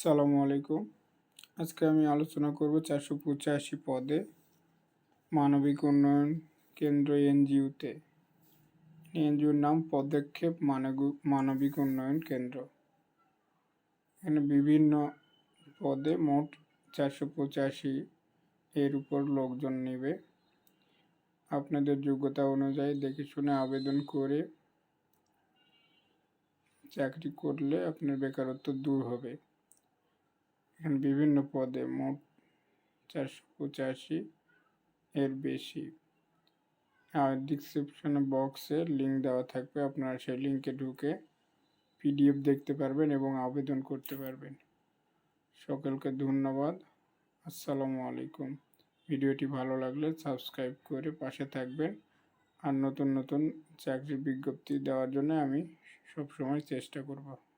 আসসালামু আলাইকুম। আজকে আমি আলোচনা করব চারশো পঁচাশি পদে মানবিক উন্নয়ন কেন্দ্র এনজিওতে। এনজিওর নাম পদক্ষেপ মানবিক উন্নয়ন কেন্দ্র। এখানে বিভিন্ন পদে মোট চারশো পঁচাশি এর উপর লোকজন নেবে। আপনাদের যোগ্যতা অনুযায়ী দেখে শুনে আবেদন করে চাকরি করলে আপনার বেকারত্ব দূর হবে। এখানে বিভিন্ন পদে মোট চারশো পঁচাশি এর বেশি। আর ডিসক্রিপশনে বক্সে লিঙ্ক দেওয়া থাকবে, আপনারা সেই লিঙ্কে ঢুকে পিডিএফ দেখতে পারবেন এবং আবেদন করতে পারবেন। সকলকে ধন্যবাদ, আসসালামু আলাইকুম। ভিডিওটি ভালো লাগলে সাবস্ক্রাইব করে পাশে থাকবেন। আর নতুন নতুন চাকরির বিজ্ঞপ্তি দেওয়ার জন্য আমি সবসময় চেষ্টা করব।